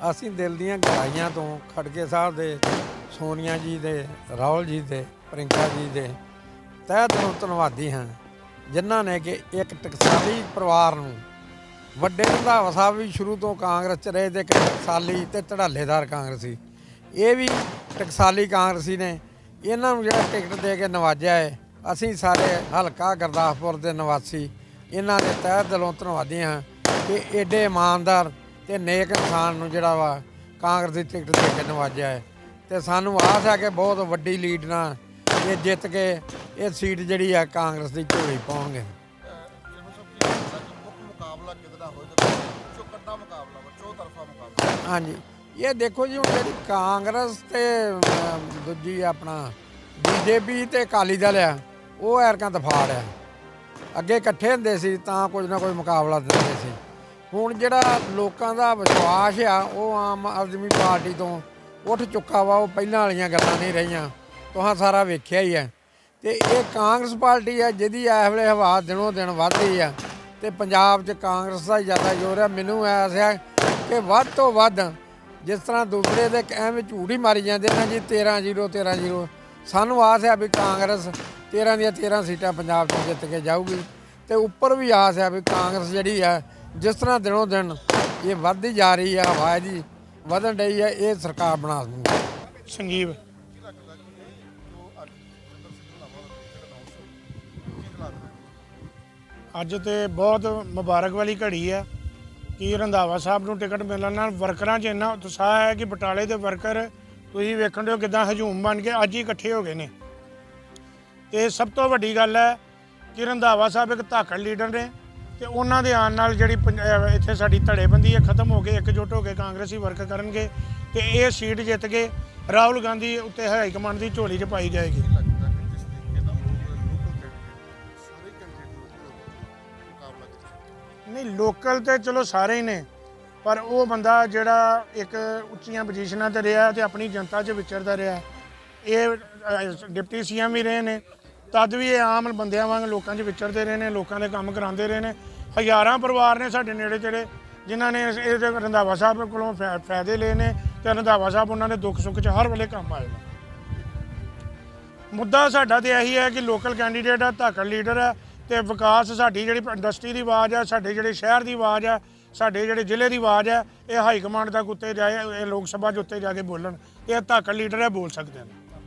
ਅਸੀਂ ਦਿਲ ਦੀਆਂ ਗਹਿਰਾਈਆਂ ਤੋਂ ਖੜਗੇ ਸਾਹਿਬ ਦੇ, ਸੋਨੀਆ ਜੀ ਦੇ, ਰਾਹੁਲ ਜੀ ਦੇ, ਪ੍ਰਿੰਕਾ ਜੀ ਦੇ ਤਹਿ ਦਿਲੋਂ ਧੰਨਵਾਦੀ ਹਾਂ, ਜਿਨ੍ਹਾਂ ਨੇ ਕਿ ਇੱਕ ਟਕਸਾਲੀ ਪਰਿਵਾਰ ਨੂੰ ਵੱਡੇ ਰੰਧਾਵਾ ਸਾਹਿਬ ਵੀ ਸ਼ੁਰੂ ਤੋਂ ਕਾਂਗਰਸ ਚ ਰਹੇ ਤੇ ਇੱਕ ਟਕਸਾਲੀ ਤੇ ਧੜਾਲੇਦਾਰ ਕਾਂਗਰਸੀ ਇਹ ਵੀ ਟਕਸਾਲੀ ਕਾਂਗਰਸੀ ਨੇ। ਇਹਨਾਂ ਨੂੰ ਜਿਹੜਾ ਟਿਕਟ ਦੇ ਕੇ ਨਵਾਜਿਆ ਹੈ, ਅਸੀਂ ਸਾਰੇ ਹਲਕਾ ਗੁਰਦਾਸਪੁਰ ਦੇ ਨਿਵਾਸੀ, ਇਹਨਾਂ ਦੇ ਤਹਿ ਦਿਲੋਂ ਧੰਨਵਾਦੀ ਹਾਂ ਕਿ ਐਡੇ ਇਮਾਨਦਾਰ ਤੇ ਨੇਕ ਇਨਸਾਨ ਨੂੰ ਜਿਹੜਾ ਵਾ ਕਾਂਗਰਸ ਦੀ ਟਿਕਟ ਦੇ ਕੇ ਨਵਾਜਿਆ ਹੈ। ਤੇ ਸਾਨੂੰ ਆਸ ਹੈ ਕਿ ਬਹੁਤ ਵੱਡੀ ਲੀਡ ਨਾਲ ਇਹ ਜਿੱਤ ਕੇ ਇਹ ਸੀਟ ਜਿਹੜੀ ਆ ਕਾਂਗਰਸ ਦੀ ਝੋਲੀ ਪਾਉਣਗੇ। ਹਾਂਜੀ। ਇਹ ਦੇਖੋ ਜੀ, ਹੁਣ ਜਿਹੜੀ ਕਾਂਗਰਸ ਤੇ ਦੂਜੀ ਆਪਣਾ ਬੀਜੇਪੀ ਤੇ ਅਕਾਲੀ ਦਲ ਆ, ਉਹ ਐਰਕਾਂ ਦਫਾੜ ਆ। ਅੱਗੇ ਇਕੱਠੇ ਹੁੰਦੇ ਸੀ ਤਾਂ ਕੁਝ ਨਾ ਕੋਈ ਮੁਕਾਬਲਾ ਦਿੰਦੇ ਸੀ। ਹੁਣ ਜਿਹੜਾ ਲੋਕਾਂ ਦਾ ਵਿਸ਼ਵਾਸ ਆ, ਉਹ ਆਮ ਆਦਮੀ ਪਾਰਟੀ ਤੋਂ ਉੱਠ ਚੁੱਕਾ ਵਾ, ਉਹ ਪਹਿਲਾਂ ਵਾਲੀਆਂ ਗੱਲਾਂ ਨਹੀਂ ਰਹੀਆਂ। ਤੁਹਾਂ ਸਾਰਾ ਵੇਖਿਆ ਹੀ ਹੈ ਤੇ ਇਹ ਕਾਂਗਰਸ ਪਾਰਟੀ ਆ, ਜਿਹਦੀ ਇਸ ਵੇਲੇ ਹਵਾ ਦਿਨੋਂ ਦਿਨ ਵੱਧਦੀ ਆ। ਤੇ ਪੰਜਾਬ 'ਚ ਕਾਂਗਰਸ ਦਾ ਹੀ ਜ਼ਿਆਦਾ ਜ਼ੋਰ ਆ। ਮੈਨੂੰ ਐਸ ਆ ਕਿ ਵੱਧ ਤੋਂ ਵੱਧ ਜਿਸ ਤਰ੍ਹਾਂ ਦੂਸਰੇ ਦੇ ਐਵੇਂ ਝੂਠ ਹੀ ਮਾਰੀ ਜਾਂਦੇ ਨੇ ਜੀ 13 0 13 0 ਸਾਨੂੰ ਆਸ ਹੈ ਵੀ ਕਾਂਗਰਸ 13 ਦੀਆਂ 13 ਸੀਟਾਂ ਪੰਜਾਬ 'ਚ ਜਿੱਤ ਕੇ ਜਾਊਗੀ। ਤੇ ਉੱਪਰ ਵੀ ਆਸ ਹੈ ਵੀ ਕਾਂਗਰਸ ਜਿਹੜੀ ਆ ਜਿਸ ਤਰ੍ਹਾਂ ਦਿਨੋਂ ਦਿਨ ਇਹ ਵੱਧਦੀ ਜਾ ਰਹੀ ਹੈ ਆਵਾਜ਼ ਇਹਦੀ ਵਧਣ ਡਈ ਆ, ਇਹ ਸਰਕਾਰ ਬਣਾ ਦੂਗੀ ਸੰਜੀਵ ਅੱਜ ਸੁਰਿੰਦਰ ਤੇ ਬਹੁਤ ਮੁਬਾਰਕ ਵਾਲੀ ਘੜੀ ਹੈ ਕਿ ਰੰਧਾਵਾ ਸਾਹਿਬ ਨੂੰ ਟਿਕਟ ਮਿਲਣ ਨਾਲ ਵਰਕਰਾਂ 'ਚ ਇੰਨਾ ਉਤਸ਼ਾਹ ਹੈ ਕਿ ਬਟਾਲੇ ਦੇ ਵਰਕਰ ਤੁਸੀਂ ਵੇਖਣ ਦਿਓ ਕਿਦਾਂ ਹਜੂਮ ਬਣ ਕੇ ਅੱਜ ਹੀ ਇਕੱਠੇ ਹੋ ਗਏ ਨੇ। ਤੇ ਸਭ ਤੋਂ ਵੱਡੀ ਗੱਲ ਹੈ ਕਿ ਰੰਧਾਵਾ ਸਾਹਿਬ ਇੱਕ ਧਾਕੜ ਲੀਡਰ ਨੇ। ਤੇ ਉਹਨਾਂ ਦੇ ਆਉਣ ਨਾਲ ਜਿਹੜੀ ਇੱਥੇ ਸਾਡੀ ਧੜੇਬੰਦੀ ਹੈ ਖਤਮ ਹੋ ਕੇ ਇਕਜੁੱਟ ਹੋ ਕੇ ਕਾਂਗਰਸੀ ਵਰਕ ਕਰਨਗੇ ਤੇ ਇਹ ਸੀਟ ਜਿੱਤ ਕੇ ਰਾਹੁਲ ਗਾਂਧੀ ਉੱਤੇ ਹਾਈ ਕਮਾਂਡ ਦੀ ਝੋਲੀ 'ਚ ਪਾਈ ਜਾਏਗੀ। ਨਹੀਂ ਲੋਕਲ ਤੇ ਚਲੋ ਸਾਰੇ ਹੀ ਨੇ ਪਰ ਉਹ ਬੰਦਾ ਜਿਹੜਾ ਇੱਕ ਉੱਚੀਆਂ ਪੋਜੀਸ਼ਨਾਂ ਤੇ ਰਿਹਾ ਤੇ ਆਪਣੀ ਜਨਤਾ 'ਚ ਵਿਚਰਦਾ ਰਿਹਾ ਇਹ ਡਿਪਟੀ ਸੀਐਮ ਵੀ ਰਹੇ ਨੇ ਤਦ ਵੀ ਇਹ ਆਮ ਬੰਦਿਆਂ ਵਾਂਗ ਲੋਕਾਂ 'ਚ ਵਿਚਰਦੇ ਰਹੇ ਨੇ, ਲੋਕਾਂ ਦੇ ਕੰਮ ਕਰਾਉਂਦੇ ਰਹੇ ਨੇ। ਹਜ਼ਾਰਾਂ ਪਰਿਵਾਰ ਨੇ ਸਾਡੇ ਨੇੜੇ ਤੇੜੇ ਜਿਨ੍ਹਾਂ ਨੇ ਇਸ- ਇਹ ਰੰਧਾਵਾ ਸਾਹਿਬ ਕੋਲੋਂ ਫਾ- ਫਾਇਦੇ ਲਏ ਨੇ ਤੇ ਰੰਧਾਵਾ ਸਾਹਿਬ ਉਹਨਾਂ ਦੇ ਦੁੱਖ ਸੁੱਖ 'ਚ ਹਰ ਵੇਲੇ ਕੰਮ ਆਏ ਨੇ। ਮੁੱਦਾ ਸਾਡਾ ਤੇ ਇਹੀ ਹੈ ਕਿ ਲੋਕਲ ਕੈਂਡੀਡੇਟ ਆ, ਧਾਕੜ ਲੀਡਰ ਹੈ ਤੇ ਵਿਕਾਸ ਸਾਡੀ ਜਿਹੜੀ ਇੰਡਸਟਰੀ ਦੀ ਆਵਾਜ਼ ਹੈ ਸਾਡੇ ਜਿਹੜੇ ਸ਼ਹਿਰ ਦੀ ਆਵਾਜ਼ ਹੈ ਸਾਡੇ ਜਿਹੜੇ ਜ਼ਿਲ੍ਹੇ ਦੀ ਆਵਾਜ਼ ਹੈ ਇਹ ਹਾਈ ਕਮਾਂਡ ਤੱਕ ਉੱਤੇ ਜਾਏ, ਇਹ ਲੋਕ ਸਭਾ 'ਚ ਉੱਤੇ ਜਾ ਕੇ ਬੋਲਣ। ਇਹ ਧਾਕੜ ਲੀਡਰ ਹੈ ਬੋਲ ਸਕਦੇ ਨੇ।